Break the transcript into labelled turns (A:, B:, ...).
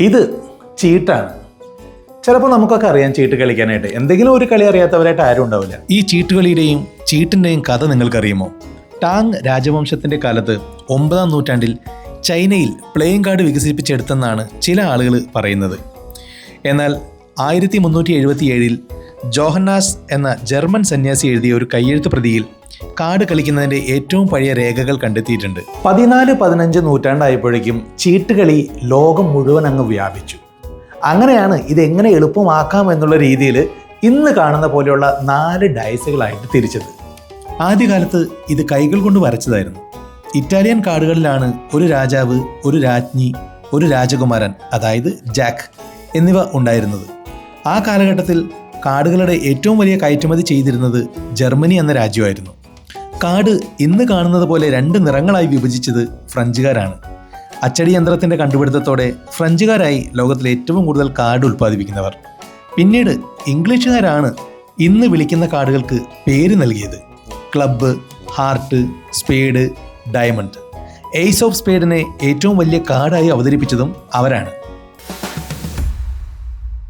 A: ഇത് ചീട്ടാണ്. ചിലപ്പോൾ നമുക്കൊക്കെ അറിയാം ചീട്ട് കളിക്കാനായിട്ട്. എന്തെങ്കിലും ഒരു കളി അറിയാത്തവരായിട്ട് ആരും ഉണ്ടാവില്ല. ഈ ചീട്ടുകളിയുടെയും ചീട്ടിന്റെയും കഥ നിങ്ങൾക്കറിയുമോ? ടാങ് രാജവംശത്തിന്റെ കാലത്ത് ഒമ്പതാം നൂറ്റാണ്ടിൽ ചൈനയിൽ പ്ലേയിങ് കാർഡ് വികസിപ്പിച്ചെടുത്തെന്നാണ് ചില ആളുകൾ പറയുന്നത്. എന്നാൽ ആയിരത്തി മുന്നൂറ്റി എഴുപത്തി ഏഴിൽ ജോഹന്നാസ് എന്ന ജർമ്മൻ സന്യാസി എഴുതിയ ഒരു കയ്യെഴുത്ത് പ്രതിയിൽ കാട് കളിക്കുന്നതിന്റെ ഏറ്റവും പഴയ രേഖകൾ കണ്ടെത്തിയിട്ടുണ്ട്. പതിനാല് പതിനഞ്ച് നൂറ്റാണ്ടായപ്പോഴേക്കും ചീട്ടുകളി ലോകം മുഴുവൻ അങ്ങ് വ്യാപിച്ചു. അങ്ങനെയാണ് ഇത് എങ്ങനെ എളുപ്പമാക്കാം എന്നുള്ള രീതിയിൽ ഇന്ന് കാണുന്ന പോലെയുള്ള നാല് ഡയസുകളായിട്ട് തിരിച്ചത്. ആദ്യകാലത്ത് ഇത് കൈകൾ കൊണ്ട് വരച്ചതായിരുന്നു. ഇറ്റാലിയൻ കാർഡുകളിലാണ് ഒരു രാജാവ് ഒരു രാജ്ഞി ഒരു രാജകുമാരൻ അതായത് ജാക്ക് എന്നിവ ഉണ്ടായിരുന്നത്. ആ കാലഘട്ടത്തിൽ കാർഡുകളുടെ ഏറ്റവും വലിയ കയറ്റുമതി ചെയ്തിരുന്നത് ജർമ്മനി എന്ന രാജ്യമായിരുന്നു. കാട് ഇന്ന് കാണുന്നത് പോലെ രണ്ട് നിറങ്ങളായി വിഭജിച്ചത് ഫ്രഞ്ചുകാരാണ്. അച്ചടി യന്ത്രത്തിന്റെ കണ്ടുപിടുത്തത്തോടെ ഫ്രഞ്ചുകാരായി ലോകത്തിലെ ഏറ്റവും കൂടുതൽ കാട് ഉൽപ്പാദിപ്പിക്കുന്നവർ. പിന്നീട് ഇംഗ്ലീഷുകാരാണ് ഇന്ന് വിളിക്കുന്ന കാർഡുകൾക്ക് പേര് നൽകിയത്. Club heart spade diamond. Ace of സ്പേഡിനെ ഏറ്റവും വലിയ കാർഡായി അവതരിപ്പിച്ചതും അവരാണ്.